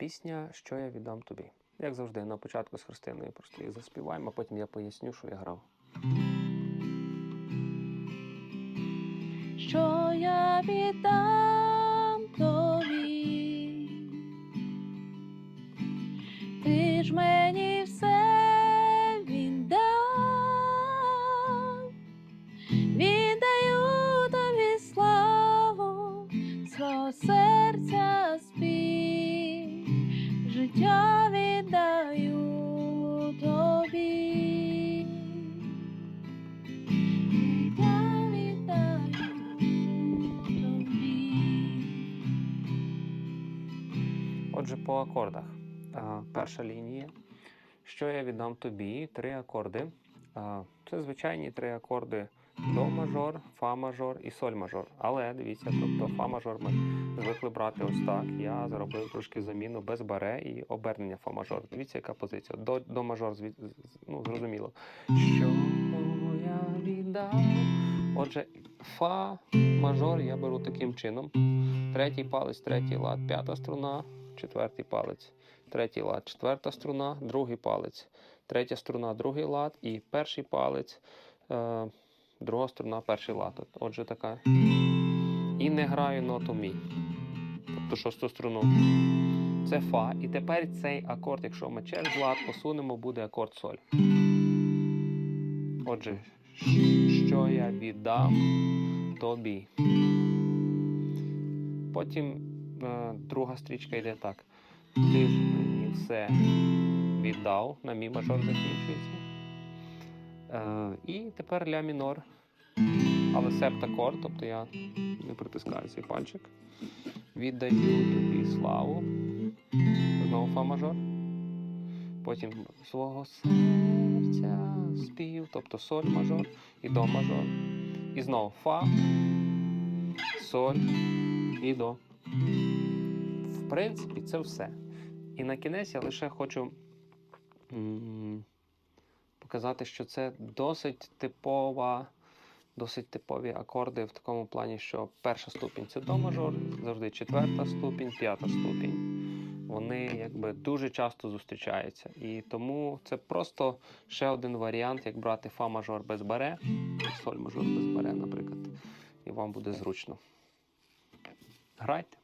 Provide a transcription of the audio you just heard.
Пісня, що я віддам тобі. Як завжди, на початку з Христиною просто її заспіваємо, а потім я поясню, що я грав. що я віддам тобі. Ти ж мені Отже, по акордах. Перша лінія. Що я віддам тобі? Три акорди. Це звичайні три акорди до мажор, фа мажор і соль мажор. Але дивіться, тобто фа мажор ми звикли брати ось так. Я зробив трошки заміну без баре і обернення фа мажор. Дивіться, яка позиція. До, до мажор, ну, зрозуміло. Що я віддам? Отже, фа мажор я беру таким чином. Третій палець, третій лад, п'ята струна, четвертий палець, третій лад, четверта струна, другий палець, третя струна, другий лад і перший палець, е, друга струна, перший лад. Отже, така. І не граю ноту мі. Тобто шосту струну. Це фа. І тепер цей акорд, якщо ми через лад посунемо, буде акорд соль. Отже, що я віддам тобі. Потім друга стрічка йде так. Ти ж мені все віддав, на мі мажор закінчується. Е, і тепер ля мінор. Але септакорд, тобто я не притискаю цей пальчик. Віддаю тобі славу. Знову фа мажор. Потім свого серця спів, тобто соль мажор і до мажор. І знову фа, соль і до. Принципі, це все. І на кінець я лише хочу показати, що це досить типова, досить типові акорди в такому плані, що перша ступінь це до мажор, завжди четверта ступінь, п'ята ступінь. Вони якби дуже часто зустрічаються. І тому це просто ще один варіант, як брати фа мажор без баре, соль мажор без баре, наприклад. І вам буде зручно. Грайте.